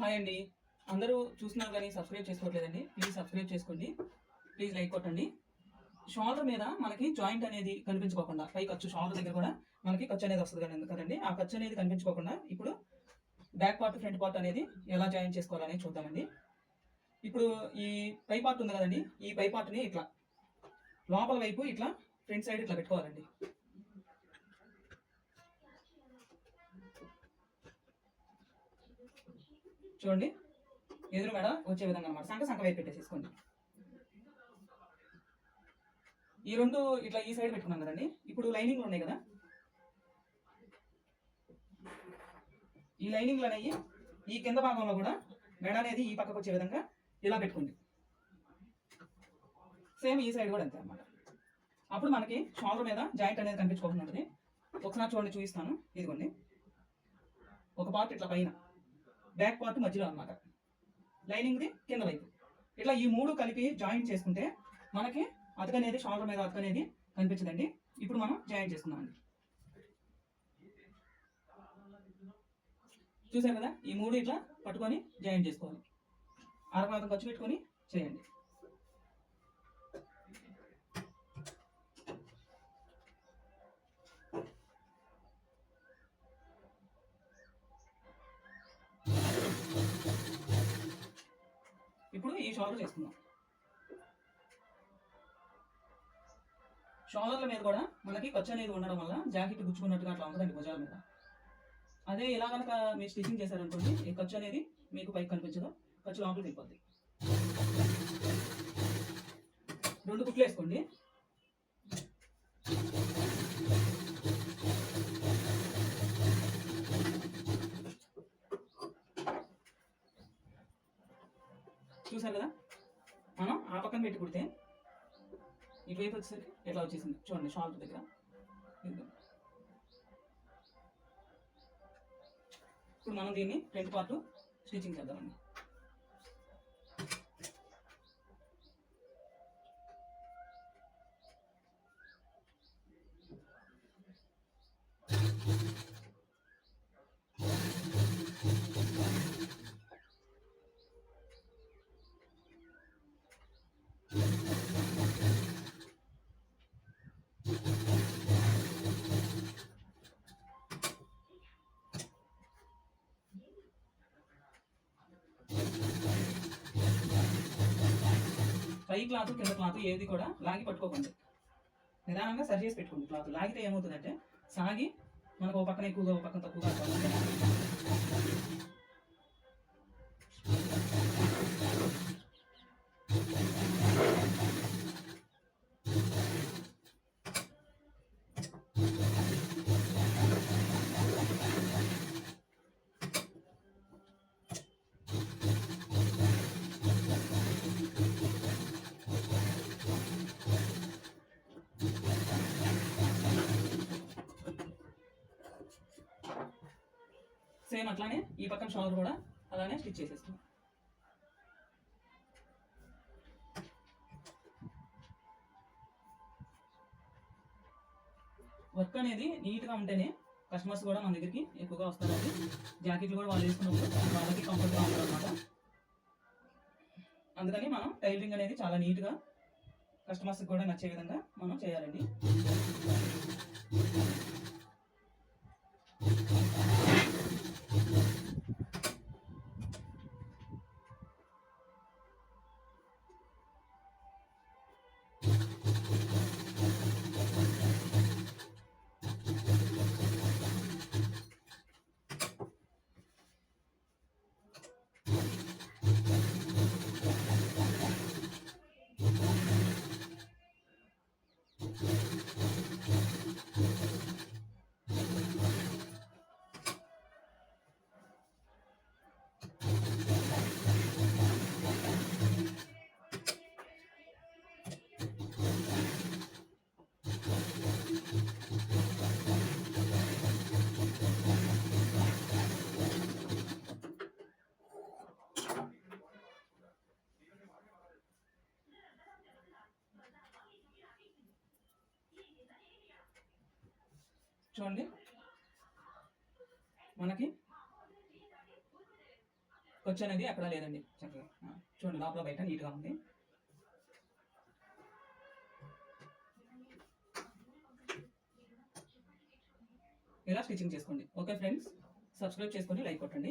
Hi అండి. అందరూ చూసినా కానీ సబ్స్క్రైబ్ చేసుకోవట్లేదండి. ప్లీజ్ సబ్స్క్రైబ్ చేసుకోండి. ప్లీజ్ లైక్ కొట్టండి. షోల్డర్ మీద మనకి జాయింట్ అనేది కనిపించుకోకుండా పై ఖర్చు షోల్డర్ దగ్గర కూడా మనకి ఖర్చు అనేది వస్తుంది కానీ కదండి? ఆ ఖర్చు అనేది కనిపించుకోకుండా ఇప్పుడు బ్యాక్ పార్ట్ ఫ్రంట్ పార్ట్ అనేది ఎలా జాయిన్ చేసుకోవాలని చూద్దామండి. ఇప్పుడు ఈ పై పార్ట్ ఉంది కదండి. ఈ పై పార్ట్ని ఇట్లా లోపల వైపు ఇట్లా ఫ్రంట్ సైడ్ ఇట్లా పెట్టుకోవాలండి. చూడండి. ఎదురు మెడ వచ్చే విధంగా అనమాట సంక సంక వైపు పెట్టేసేసుకోండి ఈ రెండు ఇట్లా ఈ సైడ్ పెట్టుకున్నాం కదండి. ఇప్పుడు లైనింగ్లు ఉన్నాయి కదా. ఈ లైనింగ్లు అనేవి ఈ కింద భాగంలో కూడా మెడ అనేది ఈ పక్కకు వచ్చే విధంగా ఇలా పెట్టుకోండి. సేమ్ ఈ సైడ్ కూడా అంతే అన్నమాట. అప్పుడు మనకి షోల్డర్ మీద జాయింట్ అనేది కనిపించుకోకుండా ఉంటుంది. ఒకసారి చూడండి చూపిస్తాను. ఇదిగోండి. ఒక పార్ట్ ఇట్లా పైన. బ్యాక్ పార్ట్ మధ్యలో అనమాట లైనింగ్ది కింద వైపు. ఇట్లా ఈ మూడు కలిపి జాయింట్ చేసుకుంటే మనకి అతకనేది షోల్డర్ మీద అతకనేది కనిపించదండి. ఇప్పుడు మనం జాయింట్ చేసుకుందామండి. చూసారు కదా? ఈ మూడు ఇట్లా పట్టుకొని జాయింట్ చేసుకోవాలి. అరపాతం ఖర్చు పెట్టుకొని చేయండి. షోల్డర్ వేసుకుందాం. షోల్డర్ల మీద కూడా మనకి ఖర్చు అనేది ఉండడం వల్ల జాకెట్ గుచ్చుకున్నట్టుగా అట్లా ఉంటుందండి భుజాల మీద. అదే ఇలా కనుక మీరు స్టిచ్చింగ్ చేశారనుకోండి ఈ ఖర్చు అనేది మీకు పైకి కనిపించదు ఖర్చు లోపలికి వెళ్ళిపోద్ది. రెండు కుట్లు వేసుకోండి. చూసారు కదా? మనం ఆ పక్కన పెట్టి కుడితే ఇటువైపు వచ్చేసరికి ఎట్లా వచ్చేసింది? చూడండి షాల్ట్ దగ్గర. ఇప్పుడు మనం దీన్ని ఫ్రంట్ పార్ట్ స్టిచ్చింగ్ చేద్దామండి. పై క్లాత్ కింద క్లాత్ ఏది కూడా లాగి పట్టుకోకండి. నిదానంగా సరి చేసి పెట్టుకోండి క్లాత్. లాగితే ఏమవుతుందంటే సాగి మనకు ఒక పక్కన ఎక్కువగా ఒక పక్కన తక్కువగా సేమ్ అట్లానే ఈ పక్కన షోల్డర్ కూడా అలానే స్టిచ్ చేసేస్తాం. వర్క్ అనేది నీట్గా ఉంటేనే కస్టమర్స్ కూడా మన దగ్గరికి ఎక్కువగా వస్తారండి. జాకెట్లు కూడా వాళ్ళు వేసుకున్నప్పుడు వాళ్ళకి కంఫర్ట్గా ఉంటారు అనమాట అందుకని మనం టైలరింగ్ అనేది చాలా నీట్గా కస్టమర్స్కి కూడా నచ్చే విధంగా మనం చేయాలండి. చూడండి. మనకి ఖర్చు అనేది అక్కడ లేదండి. చక్కగా. చూడండి లోపల బయట నీట్గా ఉంది. ఇలా స్టిచ్చింగ్ చేసుకోండి. Okay friends. సబ్స్క్రైబ్ చేసుకొని లైక్ కొట్టండి.